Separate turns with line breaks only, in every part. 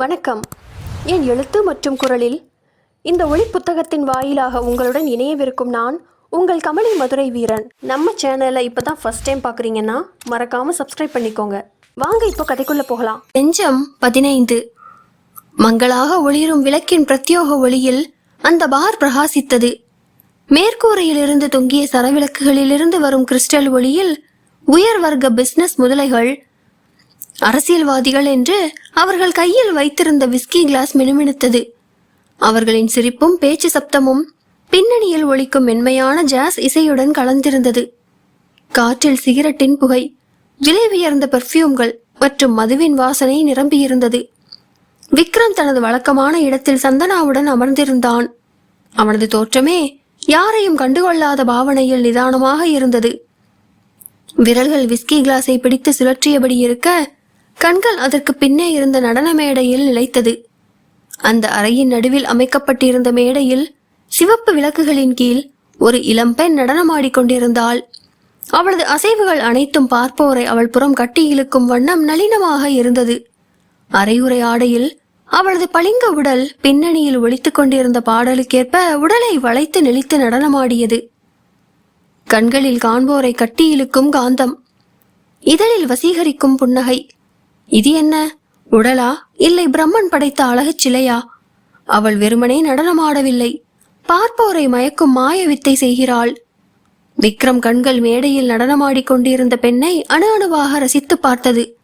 வணக்கம். என் எழுத்து மற்றும் குரலில் இந்த ஒளி புத்தகத்தின் வாயிலாக உங்களுடன் இணையவிருக்கும் நான் உங்கள் கமலி மதுரை வீரன். நம்ம சேனலை இப்போ தான் ஃபர்ஸ்ட் டைம் பார்க்குறீங்கன்னா மறக்காம சப்ஸ்கிரைப் பண்ணிக்கோங்க. வாங்க இப்போ கதைக்குள்ளே போகலாம். நெஞ்சம் பதினைந்து. மங்களாக ஒளிரும் விளக்கின் பிரத்யோக ஒளியில் அந்த பார் பிரகாசித்தது. மேற்கூரையிலிருந்து தொங்கிய சரவிளக்குகளிலிருந்து வரும் கிறிஸ்டல் ஒளியில் உயர் வர்க்க பிஸ்னஸ் முதலைகள் அரசியல்வாதிகள் என்று அவர்கள் கையில் வைத்திருந்த விஸ்கி கிளாஸ் மினுமினுத்தது. அவர்களின் சிரிப்பும் பேச்சு சப்தமும் பின்னணியில் ஒழிக்கும் மென்மையான ஜாஸ் இசையுடன் கலந்திருந்தது. காற்றில் சிகரெட்டின் புகை விலை உயர்ந்த பெர்ஃப்யூம்கள் மற்றும் மதுவின் வாசனை நிரம்பியிருந்தது. விக்ரம் தனது வழக்கமான இடத்தில் சந்தனாவுடன் அமர்ந்திருந்தான். அவனது தோற்றமே யாரையும் கண்டுகொள்ளாத பாவனையில் நிதானமாக இருந்தது. விரல்கள் விஸ்கி கிளாஸை பிடித்து சுழற்றியபடி இருக்க கண்கள் அதற்கு பின்னே இருந்த நடன மேடையில் நிலைத்தது. அந்த அறையின் நடுவில் அமைக்கப்பட்டிருந்த மேடையில் சிவப்பு விளக்குகளின் கீழ் ஒரு இளம்பெண் நடனமாடிக்கொண்டிருந்தாள் அவளது அசைவுகள் அனைத்தும் பார்ப்போரை அவள் புறம் கட்டி இழுக்கும் வண்ணம் நளினமாக இருந்தது. அரையுறை ஆடையில் அவளது பளிங்க உடல் பின்னணியில் ஒலித்துக் கொண்டிருந்த பாடலுக்கேற்ப உடலை வளைத்து நெளித்து நடனமாடியது. கண்களில் காண்போரை கட்டி இழுக்கும் காந்தம். இதழில் வசீகரிக்கும் புன்னகை. இது என்ன? உடலா? இல்லை பிரம்மன் படைத்த அழகுச் சிலையா? அவள் வெறுமனே நடனமாடவில்லை. பார்ப்போரை மயக்கும் மாய வித்தை செய்கிறாள். விக்ரம் கண்கள் மேடையில் நடனமாடிக் கொண்டிருந்த பெண்ணை அணு அணுவாக ரசித்து பார்த்தது.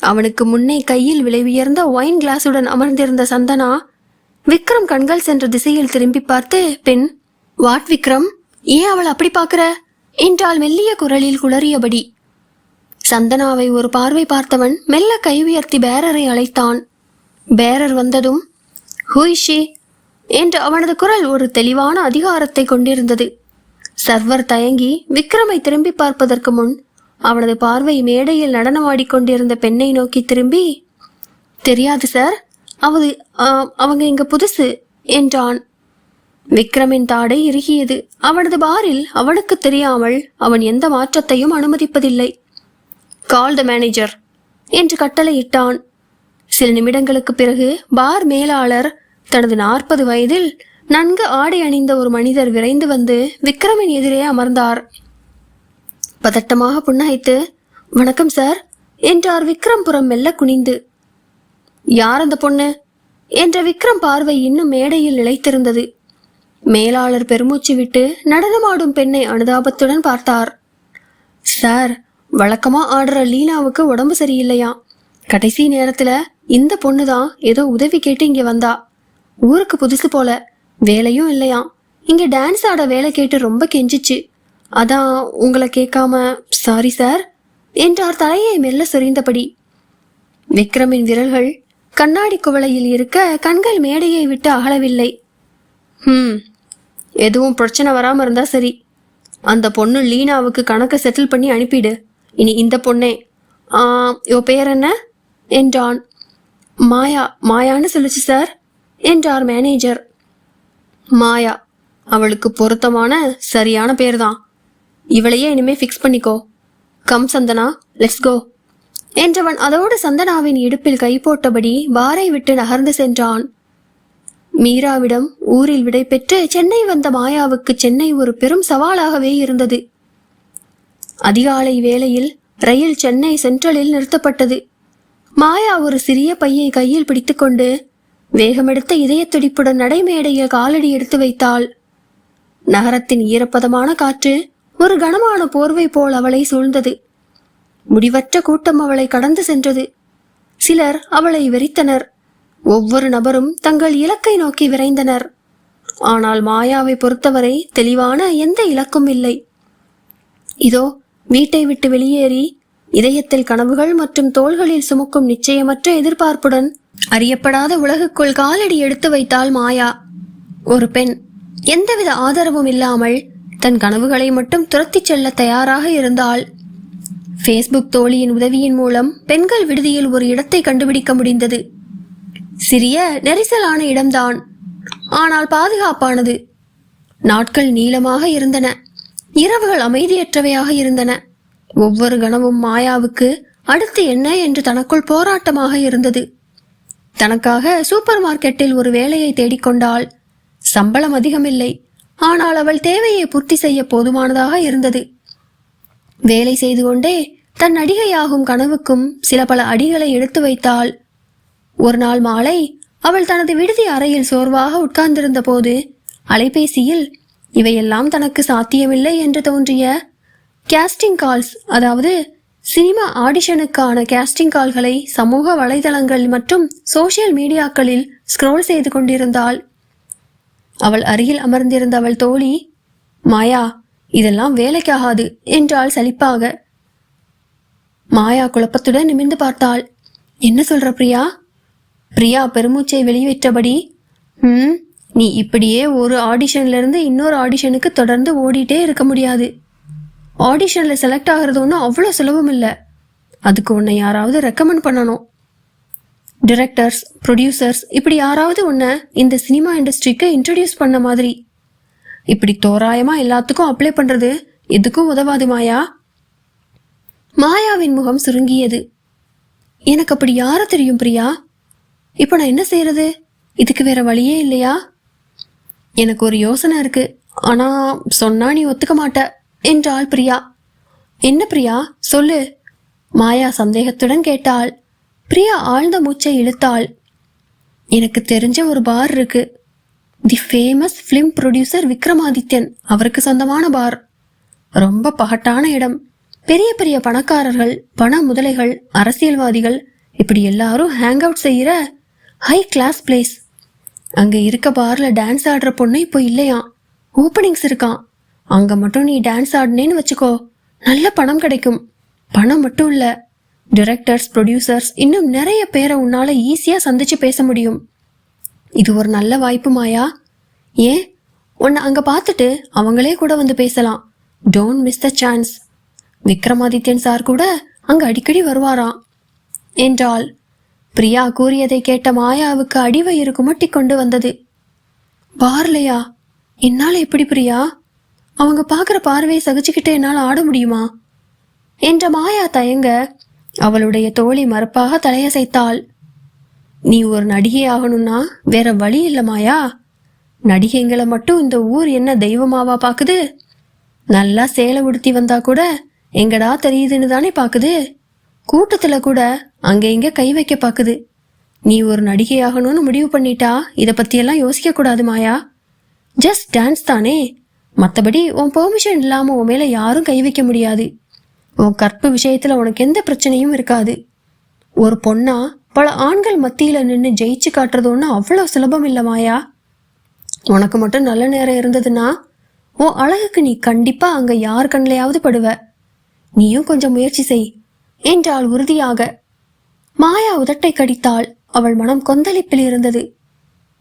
அவனுக்கு முன்னே கையில் விலை உயர்ந்த ஒயின் கிளாஸுடன் அமர்ந்திருந்த சந்தனா விக்ரம் கண்கள் சென்ற திசையில் திரும்பி பார்த்து பெண் வாட் விக்ரம்? ஏன் அவள் அப்படி பார்க்கற? என்றால் மெல்லிய குரலில் குளறியபடி சந்தனாவை ஒரு பார்வை பார்த்தவன் மெல்ல கை உயர்த்தி பேரரை அழைத்தான். பேரர் வந்ததும் ஹூயிஷி! என்று அவனது குரல் ஒரு தெளிவான அதிகாரத்தை கொண்டிருந்தது. சர்வர் தயங்கி விக்ரமை திரும்பி பார்ப்பதற்கு முன் அவனது பார்வை மேடையில் நடனமாடிக் கொண்டிருந்த பெண்ணை நோக்கி திரும்பி தெரியாது சார் அவது அவங்க இங்க புதுசு என்றான். விக்ரமின் தாடை இறுகியது. அவனது பாரில் அவனுக்கு தெரியாமல் அவன் எந்த மாற்றத்தையும் அனுமதிப்பதில்லை. கால் த மேனேஜர் என்று கட்டளையிட்டான். சில நிமிடங்களுக்கு பிறகு பார் மேலாளர் தனது நாற்பது வயதில் நன்கு ஆடை அணிந்த ஒரு மனிதர் விரைந்து வந்து விக்ரமின் எதிரே அமர்ந்தார். பதட்டமாக புன்னகைத்து வணக்கம் சார் என்றார் விக்ரம் புறம் மெல்ல குனிந்து. யார் அந்த பொண்ணு? என்ற விக்ரம் பார்வை இன்னும் மேடையில் நிலைத்திருந்தது. மேலாளர் பெருமூச்சு விட்டு நடனமாடும் பெண்ணை அனுதாபத்துடன் பார்த்தார். சார் வழக்கமா ஆடுற லீலாவுக்கு உடம்பு சரியில்லையா? கடைசி நேரத்துல இந்த பொண்ணு தான் ஏதோ உதவி கேட்டு இங்க வந்தா. ஊருக்கு புதுசு போல வேலையும் இல்லையா? இங்க டான்ஸ் ஆட வேலை கேட்டு ரொம்ப கெஞ்சிச்சு. அதான் உங்களை கேட்காம சாரி சார் என்றார் தலையை மெல்ல சொரிந்தபடி. விக்ரமின் விரல்கள் கண்ணாடி குவளையில் இருக்க கண்கள் மேடையை விட்டு அகலவில்லை. ஹம் எதுவும் பிரச்சனை வராம இருந்தா சரி. அந்த பொண்ணு லீனாவுக்கு கணக்கை செட்டில் பண்ணி அனுப்பிடு. இனி இந்த பொண்ணே. ஆ, இவ பேர் என்ன? என்றான். மாயா மாயான்னு சொல்லுச்சு சார். என்றார் மேனேஜர். மாயா அவளுக்கு பொருத்தமான சரியான பேர் தான் இவளையே இனிமே ஃபிக்ஸ் பண்ணிக்கோ. கம் சந்தனா லெட்ஸ் கோ என்றவன் அதோடு சந்தனாவின் இடுப்பில் கை போட்டபடி பாரை விட்டு நகர்ந்து சென்றான். மீராவிடம் ஊரில் விடை பெற்று சென்னை வந்த மாயாவுக்கு சென்னை ஒரு பெரும் சவாலாகவே இருந்தது. அதிகாலை வேளையில் ரயில் சென்னை சென்ட்ரலில் நிறுத்தப்பட்டது. மாயா ஒரு சிறிய பையை கையில் பிடித்துக்கொண்டு வேகமெடுத்த இதய துடிப்புடன் நடைமேடையில் காலடி எடுத்து வைத்தாள். நகரத்தின் ஈரப்பதமான காற்று ஒரு கனமான போர்வை போல் அவளை சூழ்ந்தது. முடிவற்ற கூட்டம் அவளை கடந்து சென்றது. சிலர் அவளை வெறித்தனர். ஒவ்வொரு நபரும் தங்கள் இலக்கை நோக்கி விரைந்தனர். ஆனால் மாயாவை பொறுத்தவரை தெளிவான எந்த இலக்கும் இல்லை. இதோ வீட்டை விட்டு வெளியேறி இதயத்தில் கனவுகள் மற்றும் தோள்களில் சுமக்கும் நிச்சயமற்ற எதிர்பார்ப்புடன் அறியப்படாத உலகுக்குள் காலடி எடுத்து வைத்தாள் மாயா. ஒரு பெண் எந்தவித ஆதரவும் இல்லாமல் தன் கனவுகளை மட்டும் துரத்திச் செல்ல தயாராக இருந்தாள். ஃபேஸ்புக் தோழியின் உதவியின் மூலம் பெண்கள் விடுதியில் ஒரு இடத்தை கண்டுபிடிக்க முடிந்தது. சிறிய நெரிசலான இடம்தான். ஆனால் பாதுகாப்பானது. நாட்கள் நீளமாக இருந்தன. இரவுகள் அமைதியற்றவையாக இருந்தன. ஒவ்வொரு கணமும் மாயாவுக்கு அடுத்து என்ன என்று தனக்குள் போராட்டமாக இருந்தது. தனக்காக சூப்பர் மார்க்கெட்டில் ஒரு வேலையை தேடிக்கொண்டாள் சம்பளம் அதிகமில்லை. ஆனால் அவள் தேவையை பூர்த்தி செய்ய போதுமானதாக இருந்தது. வேலை செய்து கொண்டே தன் நடிகையாகும் கனவுக்கும் சில பல அடிகளை எடுத்து வைத்தாள். ஒரு நாள் மாலை அவள் தனது விடுதி அறையில் சோர்வாக உட்கார்ந்திருந்த போது அலைபேசியில் இவையெல்லாம் தனக்கு சாத்தியமில்லை என்று தோன்றிய கேஸ்டிங் கால்ஸ் அதாவது சினிமா ஆடிஷனுக்கான கேஸ்டிங் கால்களை சமூக வலைதளங்கள் மற்றும் சோஷியல் மீடியாக்களில் ஸ்க்ரோல் செய்து கொண்டிருந்தாள். அவள் அருகில் அமர்ந்திருந்த அவள் தோழி மாயா இதெல்லாம் வேலைக்காகாது என்றாள் சலிப்பாக. மாயா குழப்பத்துடன் நிமிர்ந்து பார்த்தாள். என்ன சொல்ற பிரியா? பிரியா பெருமூச்சை வெளியிட்டபடி ம் நீ இப்படியே ஒரு ஆடிஷன்ல இருந்து இன்னொரு ஆடிஷனுக்கு தொடர்ந்து ஓடிட்டே இருக்க முடியாது. ஆடிஷன்ல செலக்ட் ஆகிறது ஒன்றும் அவ்வளோ சுலபம் இல்லை. அதுக்கு உன்னை யாராவது ரெக்கமெண்ட் பண்ணணும். டிரெக்டர்ஸ் ப்ரொடியூசர்ஸ் இப்படி யாராவது உன்னை இந்த சினிமா இண்டஸ்ட்ரிக்கு இன்ட்ரடியூஸ் பண்ண மாதிரி. இப்படி தோராயமா எல்லாத்துக்கும் அப்ளை பண்றது எதுக்கும் உதவாது மாயா. மாயாவின் முகம் சுருங்கியது. எனக்கு அப்படி யார தெரியும் பிரியா? இப்போ நான் என்ன செய்யறது? இதுக்கு வேற வழியே இல்லையா? எனக்கு ஒரு யோசனை இருக்கு. ஆனா சொன்னா நீ ஒத்துக்க மாட்ட. என்றாள் பிரியா. என்ன பிரியா? சொல்லு. மாயா சந்தேகத்துடன் கேட்டாள். பிரியா ஆழ்ந்த மூச்சை இழுத்தாள். எனக்கு தெரிஞ்ச ஒரு பார் இருக்கு. The famous film producer Vikramadithyan. அவருக்கு சொந்தமான பார். ரொம்ப பகட்டான இடம். பெரிய பெரிய பணக்காரர்கள் பண முதலைகள் அரசியல்வாதிகள் இப்படி எல்லாரும் ஹேங் அவுட் செய்கிற ஹை கிளாஸ் பிளேஸ் அங்கே இருக்க பார்ல டான்ஸ் ஆடுற பொண்ணு இப்போ இல்லையாம் ஓப்பனிங்ஸ் இருக்கான் அங்கே மட்டும் நீ டான்ஸ் ஆடினேன்னு வச்சுக்கோ. நல்ல பணம் கிடைக்கும். பணம் மட்டும் இல்லை. டிரெக்டர்ஸ் ப்ரொடியூசர்ஸ் இன்னும் நிறைய பேரை உன்னால் ஈஸியாக சந்திச்சு பேச முடியும். இது ஒரு நல்ல வாய்ப்பு மாயா. ஏன்? உன்னை அங்கே பார்த்துட்டு அவங்களே கூட வந்து பேசலாம். Don't miss the chance Vikramadithyan sir கூட அங்கே அடிக்கடி வருவாராம். என்றாள். பிரியா கூறியதை கேட்ட மாயாவுக்கு அடிவயிறு குமட்டி கொண்டு வந்தது. பார்லையா? என்னால எப்படி பிரியா? அவங்க பார்க்குற பார்வையை சகிச்சுக்கிட்டு என்னால் ஆட முடியுமா? என்ற மாயா தயங்க அவளுடைய தோழி மறுப்பாக தலையசைத்தாள். நீ ஒரு நடிகை ஆகணும்னா வேற வழி இல்லை மாயா. நடிகைங்களை மட்டும் இந்த ஊர் என்ன தெய்வமாவா பாக்குது? நல்லா சேலை உடுத்தி வந்தா கூட எங்கடா தெரியுதுன்னு தானே பாக்குது? கூட்டத்துல கூட அங்கே இங்கே கை வைக்க பார்க்குது நீ ஒரு நடிகை ஆகணும்னு முடிவு பண்ணிட்டா இதை பற்றியெல்லாம் யோசிக்கக்கூடாது மாயா. ஜஸ்ட் டான்ஸ் தானே. மற்றபடி உன் பெர்மிஷன் இல்லாமல் உன் மேலே யாரும் கை வைக்க முடியாது. உன் கற்பு விஷயத்தில் உனக்கு எந்த பிரச்சனையும் இருக்காது. ஒரு பொண்ணா பல ஆண்கள் மத்தியில் நின்று ஜெயிச்சு காட்டுறது ஒன்றும் அவ்வளோ சுலபம் இல்லை மாயா. உனக்கு மட்டும் நல்ல நேரம் இருந்ததுன்னா உன் அழகுக்கு நீ கண்டிப்பாக அங்கே யார் கண்ணிலையாவது படுவ. நீயும் கொஞ்சம் முயற்சி செய். என்றாள் உறுதியாக மாயா உதட்டை கடித்தாள். அவள் மனம் கொந்தளிப்பில் இருந்தது.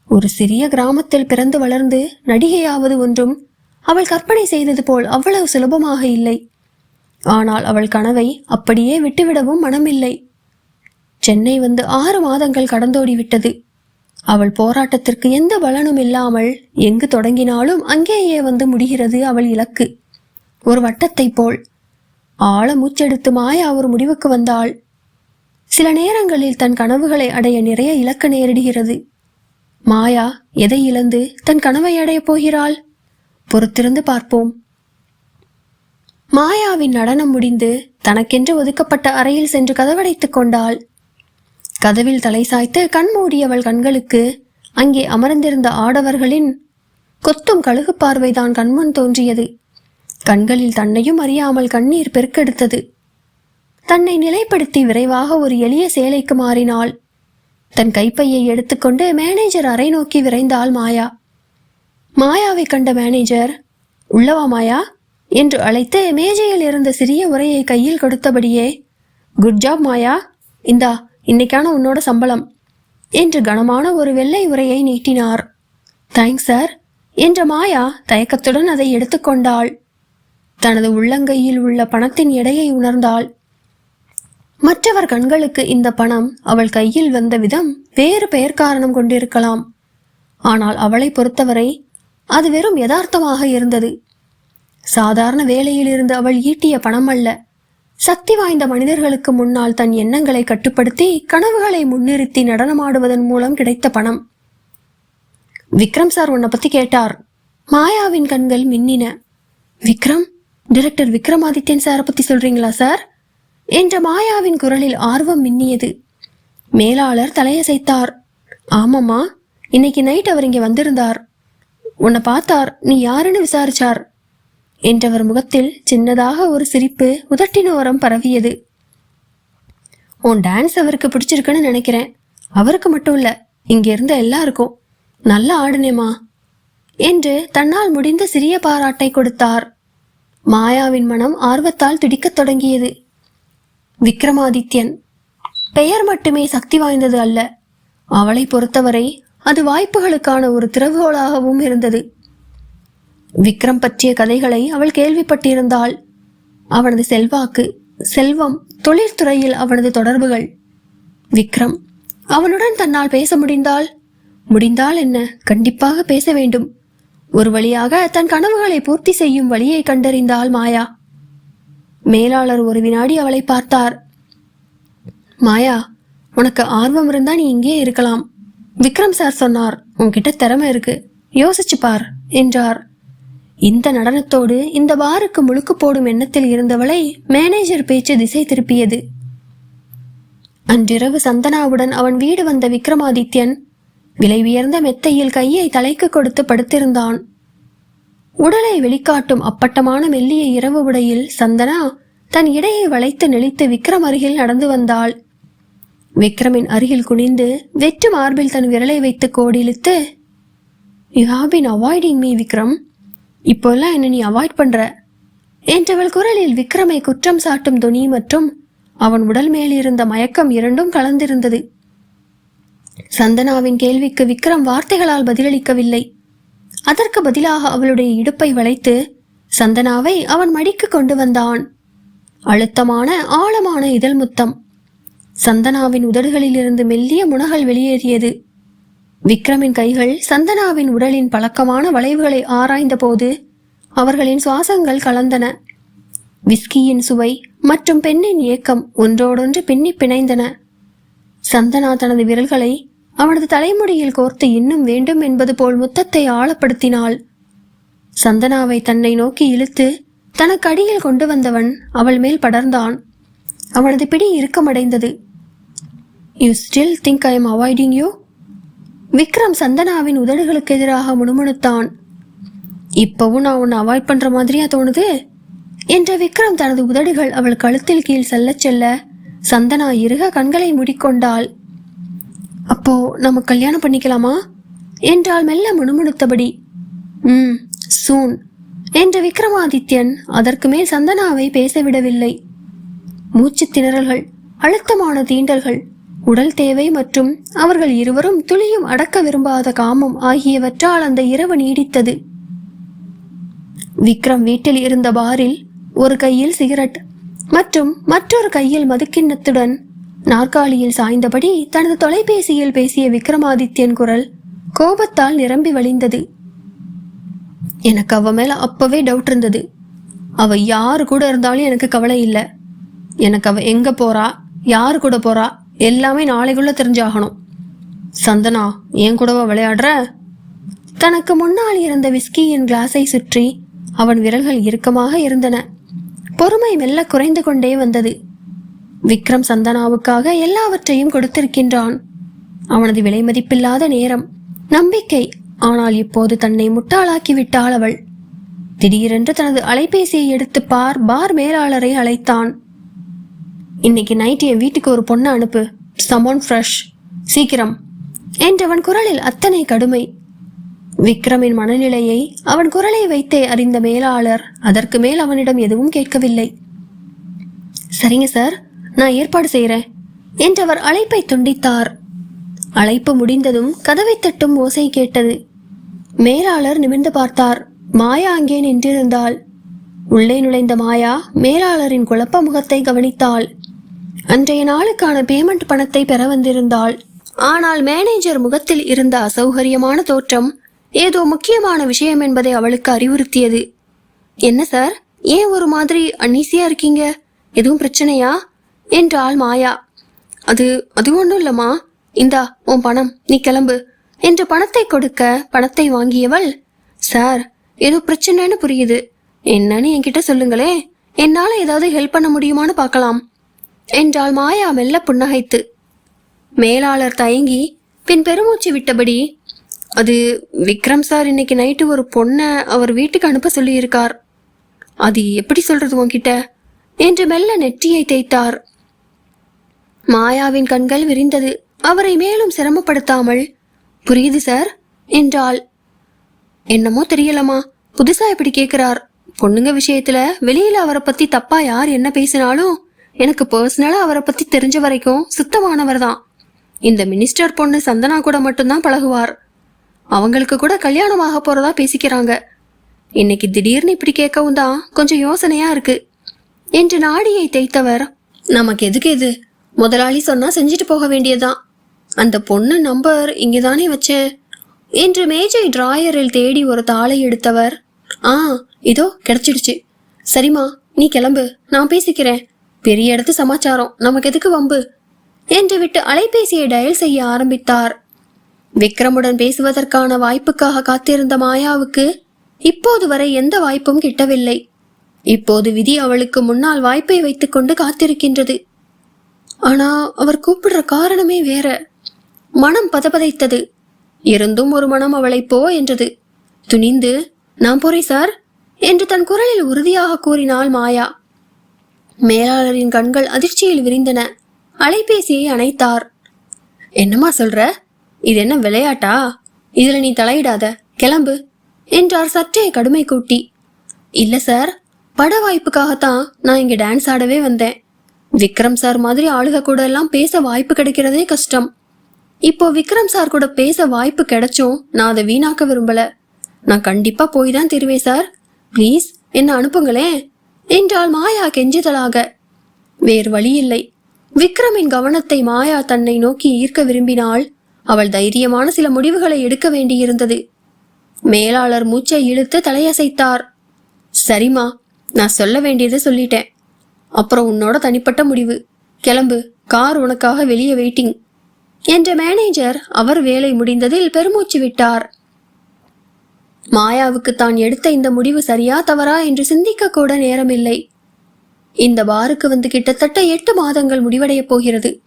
ஒரு சிறிய கிராமத்தில் பிறந்து வளர்ந்து நடிகையாவது ஒன்றும் அவள் கற்பனை செய்தது போல் அவ்வளவு சுலபமாக இல்லை. ஆனால் அவள் கனவை அப்படியே விட்டுவிடவும் மனமில்லை. சென்னை வந்து ஆறு மாதங்கள் கடந்தோடி விட்டது. அவள் போராட்டத்திற்கு எந்த பலனும் இல்லாமல் எங்கு தொடங்கினாலும் அங்கேயே வந்து முடிகிறது அவள் இலக்கு. ஒரு வட்டத்தைப் போல். ஆழ மூச்செடுத்து மாயா ஒரு முடிவுக்கு வந்தாள். சில நேரங்களில் தன் கனவுகளை அடைய நிறைய இலக்க நேரிடுகிறது. மாயா எதை இழந்து தன் கனவை அடையப் போகிறாள்? பொறுத்திருந்து பார்ப்போம். மாயாவின் நடனம் முடிந்து தனக்கென்று ஒதுக்கப்பட்ட அறையில் சென்று கதவடைத்துக் கொண்டாள். கதவில் தலை சாய்த்து கண் மூடியவள் கண்களுக்கு அங்கே அமர்ந்திருந்த ஆடவர்களின் கொத்தும் கழுகு பார்வைதான் கண்முன் தோன்றியது. கண்களில் தன்னையும் அறியாமல் கண்ணீர் பெருக்கெடுத்தது. தன்னை நிலைப்படுத்தி விரைவாக ஒரு எளிய சேலைக்கு மாறினாள். தன் கைப்பையை எடுத்துக்கொண்டு மேனேஜர் அறை நோக்கி விரைந்தாள் மாயா. மாயாவை கண்ட மேனேஜர் உள்ளவா மாயா? என்று அழைத்து மேஜையில் இருந்த சிறிய உரையை கையில் கொடுத்தபடியே குட் ஜாப் மாயா. இந்தா இன்னைக்கான உன்னோட சம்பளம். என்று கனமான ஒரு வெள்ளை உரையை நீட்டினார். Thanks sir. என்ற மாயா தயக்கத்துடன் அதை எடுத்துக்கொண்டாள். தனது உள்ளங்கையில் உள்ள பணத்தின் எடையை உணர்ந்தாள். மற்றவர் கண்களுக்கு இந்த பணம் அவள் கையில் வந்த விதம் வேறு பெயர் காரணம் கொண்டிருக்கலாம். ஆனால் அவளை பொறுத்தவரை அது வெறும் யதார்த்தமாக இருந்தது. சாதாரண வேலையில் இருந்து அவள் ஈட்டிய பணம் அல்ல. சக்தி வாய்ந்த மனிதர்களுக்கு முன்னால் தன் எண்ணங்களை கட்டுப்படுத்தி கனவுகளை முன்னிறுத்தி நடனமாடுவதன் மூலம் கிடைத்த பணம். விக்ரம் சார் உன்னை பத்தி கேட்டார். மாயாவின் கண்கள் மின்னின. விக்ரம்? டிரெக்டர் விக்ரமாதித்யன் சாரை பத்தி சொல்றீங்களா சார்? என்ற மாயாவின் குரலில் ஆர்வம் மின்னியது. மேலாளர் தலையசைத்தார். ஆமாம்மா இன்னைக்கு நைட் அவர் இங்கே வந்திருந்தார். உன்னை பார்த்தார் நீ யாருன்னு விசாரிச்சார். என்றவர் முகத்தில் சின்னதாக ஒரு சிரிப்பு உதட்டினோரம் பரவியது. உன் டான்ஸ் அவருக்கு பிடிச்சிருக்குன்னு நினைக்கிறேன். அவருக்கு மட்டும் இல்லை இங்கே இருந்த எல்லாருக்கும். நல்லா ஆடுனேமா என்று தன்னால் முடிந்த சிறிய பாராட்டை கொடுத்தார். மாயாவின் மனம் ஆர்வத்தால் துடிக்கத் தொடங்கியது. விக்ரமாதித்யன். பெயர் மட்டுமே சக்தி வாய்ந்தது அல்ல. அவளை பொறுத்தவரை அது வாய்ப்புகளுக்கான ஒரு திறவுகோளாகவும் இருந்தது. விக்ரம் பற்றிய கதைகளை அவள் கேள்விப்பட்டிருந்தாள். அவனது செல்வாக்கு செல்வம் தொழிற்துறையில் அவனது தொடர்புகள். விக்ரம் அவனுடன் தன்னால் பேச முடிந்தால்? முடிந்தால் என்ன? கண்டிப்பாக பேச வேண்டும். ஒரு வழியாக தன் கனவுகளை பூர்த்தி செய்யும் வழியை கண்டறிந்தாள் மாயா. மேலாளர் ஒரு வினாடி அவளை பார்த்தார். மாயா உனக்கு ஆர்வம் இருந்தா நீ இங்கே இருக்கலாம் விக்ரம் சார் சொன்னார். உன்கிட்ட திறமை இருக்கு யோசிச்சு பார் என்றார். இந்த நடனத்தோடு இந்த பாருக்கு முழுக்கு போடும் எண்ணத்தில் இருந்தவளை மேனேஜர் பேச்சு திசை திருப்பியது. அன்றிரவு சந்தனாவுடன் அவன் வீடு வந்த விக்ரமாதித்யன் விலை உயர்ந்த மெத்தையில் கையை தலைக்கு கொடுத்து படுத்திருந்தான். உடலை வெளிக்காட்டும் அப்பட்டமான மெல்லிய இரவு உடையில் சந்தனா தன் இடையை வளைத்து நெளித்து விக்ரம் அருகில் நடந்து வந்தாள். விக்ரமின் அருகில் குனிந்து வெற்று மார்பில் தன் விரலை வைத்து கோடிலித்து you have been avoiding me Vikram. இப்போல்லாம் என்ன நீ அவாய்ட் பண்ற. என்றவள் குரலில் விக்ரமை குற்றம் சாட்டும் துணி மற்றும் அவன் உடல் மேல் இருந்த மயக்கம் இரண்டும் கலந்திருந்தது. சந்தனாவின் கேள்விக்கு விக்ரம் வார்த்தைகளால் பதிலளிக்கவில்லை. அதற்கு பதிலாக அவளுடைய இடுப்பை வளைத்து சந்தனாவை அவன் மடிக்கு கொண்டு வந்தான். அழுத்தமான ஆழமான இதழ் முத்தம். சந்தனாவின் உதடுகளிலிருந்து மெல்லிய முனகல் வெளியேறியது. விக்ரமின் கைகள் சந்தனாவின் உடலின் பழக்கமான வளைவுகளை ஆராய்ந்தபோது அவர்களின் சுவாசங்கள் கலந்தன. விஸ்கியின் சுவை மற்றும் பெண்ணின் ஏக்கம் ஒன்றோடொன்று பின்னி பிணைந்தன. சந்தனா தனது விரல்களை அவனது தலைமுடியில் கோர்த்து இன்னும் வேண்டும் என்பது போல் முத்தத்தை ஆழப்படுத்தினாள். சந்தனாவை தன்னை நோக்கி இழுத்து தனக்கு அடியில் கொண்டு வந்தவன் அவள் மேல் படர்ந்தான். அவனது பிடி இறுக்கமடைந்தது. You still think I am avoiding you Vikram சந்தனாவின் உதடுகளுக்கு எதிராக முணுமுணுத்தான். இப்பவும் நான் உன்னை அவாய்ட் பண்ற மாதிரியா தோணுது? என்ற விக்ரம் தனது உதடுகள் அவள் கழுத்தில் கீழ் செல்லச் செல்ல சந்தனா இறுக கண்களை மூடிக்கொண்டாள். அப்போ நம்ம கல்யாணம் பண்ணிக்கலாமா? என்றால் மெல்ல முணுமுணுத்தபடி. ம் சூன் என்ற விக்ரமாதித்யன் அதற்கு மேல் சந்தனாவை பேசவிடவில்லை. மூச்சு திணறல்கள் அழுத்தமான தீண்டல்கள் உடல் தேவை மற்றும் அவர்கள் இருவரும் துளியும் அடக்க விரும்பாத காமம் ஆகியவற்றால் அந்த இரவு நீடித்தது. விக்ரம் வீட்டில் இருந்த பாரில் ஒரு கையில் சிகரெட் மற்றும் மற்றொரு கையில் மதுக்கிண்ணத்துடன் நாற்காலியில் சாய்ந்தபடி தனது தொலைபேசியில் பேசிய விக்ரமாதித்யன் குரல் கோபத்தால் நிரம்பி வழிந்தது. எனக்கு அவ மேல அப்பவே டவுட் இருந்தது. அவ யாரு கூட இருந்தாலும் எனக்கு கவலை இல்லை. எனக்கு அவ எங்க போறா யாரு கூட போறா எல்லாமே நாளைக்குள்ள தெரிஞ்சாகணும். சந்தனா என் கூடவா விளையாடுற? தனக்கு முன்னால் இருந்த விஸ்கியின் கிளாஸை சுற்றி அவன் விரல்கள் இறுக்கமாக இருந்தன. பொறுமை மெல்ல குறைந்து கொண்டே வந்தது. விக்ரம் சந்தனாவுக்காக எல்லாவற்றையும் கொடுத்திருக்கின்றான். அவனது விலை மதிப்பில்லாத நேரம் நம்பிக்கை ஆனால் இப்போது தன்னை முட்டாளாக்கி விட்டாள் அவள். திடீரென்று தனது அலைபேசியை எடுத்து பார் பார் மேலாளரை அழைத்தான். இன்னைக்கு நைட் என் வீட்டுக்கு ஒரு பொண்ணை அனுப்பு. சமோன் ஃப்ரெஷ் சீக்கிரம். என்றவன் குரலில் அத்தனை கடுமை. விக்ரமின் மனநிலையை அவன் குரலை வைத்தே அறிந்த மேலாளர் அதற்கு மேல் அவனிடம் எதுவும் கேட்கவில்லை. சரிங்க சார். நான் ஏற்பாடு செய்கிறேன் என்றவர் அழைப்பை துண்டித்தார். அழைப்பு முடிந்ததும் கதவை தட்டும் ஓசை கேட்டது. மேலாளர் நிமிர்ந்து பார்த்தார். மாயா அங்கே நின்றிருந்தாள். உள்ளே நுழைந்த மாயா மேலாளரின் குழப்ப முகத்தை கவனித்தாள். அன்றைய நாளுக்கான பேமெண்ட் பணத்தை பெற வந்திருந்தாள். ஆனால் மேனேஜர் முகத்தில் இருந்த அசௌகரியமான தோற்றம் ஏதோ முக்கியமான விஷயம் என்பதை அவளுக்கு அறிவுறுத்தியது. என்ன சார்? ஏன் ஒரு மாதிரி அன்னீசியா இருக்கீங்க? எதுவும் பிரச்சனையா? என்றாள் மாயா. அது அது ஒன்றும் இல்லம்மா. இந்தா உன் பணம். நீ கிளம்பு. என்று பணத்தை கொடுக்க பணத்தை வாங்கியவள்? சார் ஏதோ பிரச்சனைன்னு புரியுது. என்னன்னு என்கிட்ட சொல்லுங்களே. என்னால ஏதாவது ஹெல்ப் பண்ண முடியுமான்னு பார்க்கலாம். என்றாள் மாயா மெல்ல புன்னகைத்து. மேலாளர் தயங்கி பின் பெருமூச்சு விட்டபடி அது விக்ரம் சார் இன்னைக்கு நைட்டு ஒரு பொண்ணை அவர் வீட்டுக்கு அனுப்ப சொல்லியிருக்கார். அது எப்படி சொல்றது உன்கிட்ட? என்று மெல்ல நெற்றியை தேய்த்தார். மாயாவின் கண்கள் விரிந்தது. அவரை மேலும் சிரமப்படுத்தாமல் புரியுது சார். என்றாள். என்னமோ தெரியலமா புதுசா இப்படி கேக்குறார். பொண்ணுங்க விஷயத்துல வெளியில அவரை பத்தி தப்பா யார் என்ன பேசினாலும் எனக்கு பர்சனலா அவரை பத்தி தெரிஞ்ச வரைக்கும் சுத்தமானவர் தான். இந்த மினிஸ்டர் பொண்ணு சந்தனா கூட மட்டும்தான் பழகுவார். அவங்களுக்கு கூட கல்யாணமாக போறதா பேசிக்கிறாங்க. இன்னைக்கு திடீர்னு இப்படி கேட்கவும் தான் கொஞ்சம் யோசனையா இருக்கு. என்று நாடியை தேய்த்தவர் நமக்கு எதுக்கு இது? முதலாளி சொன்னா செஞ்சுட்டு போக வேண்டியதுதான். அந்த பொண்ணு நம்பர் இங்கதானே வச்சேன் என்று மேஜை டிராயரில் தேடி ஒரு தாளை எடுத்தவர். ஆ இதோ கிடைச்சிடுச்சு. சரிம்மா நீ கிளம்பு நான் பேசிக்கிறேன். பெரிய இடத்து சமாச்சாரம் நமக்கு எதுக்கு வம்பு? என்று விட்டு அலைபேசியை டயல் செய்ய ஆரம்பித்தார். விக்ரமுடன் பேசுவதற்கான வாய்ப்புக்காக காத்திருந்த மாயாவுக்கு இப்போது வரை எந்த வாய்ப்பும் கிட்டவில்லை. இப்போது விதி அவளுக்கு முன்னால் வாய்ப்பை வைத்துக்கொண்டு காத்திருக்கின்றது. ஆனா அவர் கூப்பிடுற காரணமே வேற. மனம் பதபதைத்தது. இருந்தும் ஒரு மனம் அவளை போ என்றது. துணிந்து நான் போறேன் சார் என்று தன் குரலில் உறுதியாக கூறினாள் மாயா. மேலாளரின் கண்கள் அதிர்ச்சியில் விரிந்தன. அலைபேசியை அணைத்தார். என்னம்மா சொல்ற? இது என்ன விளையாட்டா? இதுல நீ தலையிடாத. கிளம்பு என்றார் சற்றே கடுமை கூட்டி. இல்ல சார் பட வாய்ப்புக்காகத்தான் நான் இங்க டான்ஸ் ஆடவே வந்தேன். விக்ரம் சார் மாதிரி ஆளுக கூட எல்லாம் பேச வாய்ப்பு கிடைக்கிறதே கஷ்டம். இப்போ விக்ரம் சார் கூட பேச வாய்ப்பு கிடைச்சும் நான் அதை வீணாக்க விரும்பல. நான் கண்டிப்பா போய் தான் தருவேன் சார். ப்ளீஸ் என்ன அனுப்புங்களேன். என்றால் மாயா கெஞ்சுதலாக. வேறு வழி இல்லை. விக்ரமின் கவனத்தை மாயா தன்னை நோக்கி ஈர்க்க விரும்பினால் அவள் தைரியமான சில முடிவுகளை எடுக்க வேண்டியிருந்தது. மேலாளர் மூச்சை இழுத்து தலையசைத்தார். சரிம்மா நான் சொல்ல வேண்டியதை சொல்லிட்டேன். அப்புறம் உன்னோட தனிப்பட்ட முடிவு. கிளம்பு. கார் உனக்காக வெளியே வெயிட்டிங் என்ற மேனேஜர் அவர் வேலை முடிந்ததில் பெருமூச்சு விட்டார். மாயாவுக்கு தான் எடுத்த இந்த முடிவு சரியா தவறா என்று சிந்திக்க கூட நேரமில்லை. இந்த பாருக்கு வந்து கிட்டத்தட்ட எட்டு மாதங்கள் முடிவடையப் போகிறது.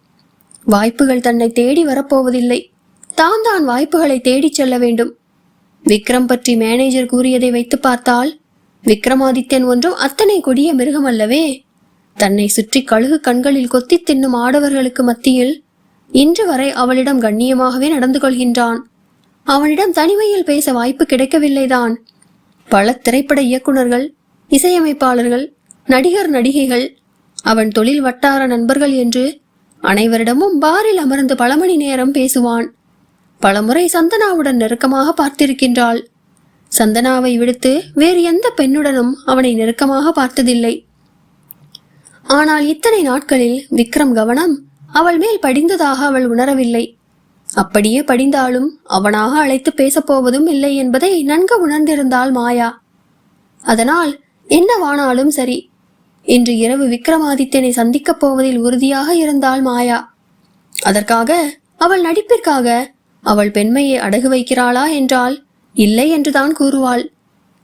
வாய்ப்புகள் தன்னை தேடி வரப்போவதில்லை. தான் தான் வாய்ப்புகளை தேடிச் செல்ல வேண்டும். விக்ரம் பற்றி மேனேஜர் கூறியதை வைத்து பார்த்தால் விக்ரமாதித்யன் ஒன்றும் அத்தனை கொடிய மிருகம் அல்லவே தன்னை சுற்றி கழுகு கண்களில் கொத்தி தின்னும் ஆடவர்களுக்கு மத்தியில் இன்று வரை அவளிடம் கண்ணியமாகவே நடந்து கொள்கின்றான். அவனிடம் தனிமையில் பேச வாய்ப்பு கிடைக்கவில்லைதான். பல திரைப்பட இயக்குனர்கள் இசையமைப்பாளர்கள் நடிகர் நடிகைகள் அவன் தொழில் வட்டார நண்பர்கள் என்று அனைவரிடமும் பாரில் அமர்ந்து பல மணி நேரம் பேசுவான். பலமுறை சந்தனாவுடன் நெருக்கமாக பார்த்திருக்கின்றாள். சந்தனாவை விடுத்து வேறு எந்த பெண்ணுடனும் அவனை நெருக்கமாக பார்த்ததில்லை. ஆனால் இத்தனை நாட்களில் விக்ரம் கவனம் அவள் மேல் படிந்ததாக அவள் உணரவில்லை. அப்படியே படிந்தாலும் அவனாக அழைத்து பேசப்போவதும் இல்லை என்பதை நன்கு உணர்ந்திருந்தாள் மாயா. அதனால் என்னவானாலும் சரி இன்று இரவு விக்ரமாதித்யனை சந்திக்கப் போவதில் உறுதியாக இருந்தாள் மாயா. அதற்காக அவள் நடிப்பிற்காக அவள் பெண்மையை அடகு வைக்கிறாளா என்றால் இல்லை என்றுதான் கூறுவாள்.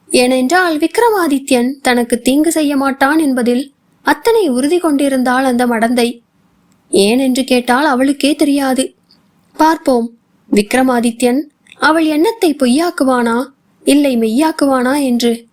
ஏனென்றால் விக்ரமாதித்யன் தனக்கு தீங்கு செய்ய மாட்டான் என்பதில் அத்தனை உறுதி கொண்டிருந்தாள் அந்த மடந்தை. ஏன் என்று கேட்டால் அவளுக்கே தெரியாது. பார்ப்போம். விக்ரமாதித்யன் அவள் எண்ணத்தை பொய்யாக்குவானா? இல்லை மெய்யாக்குவானா என்று.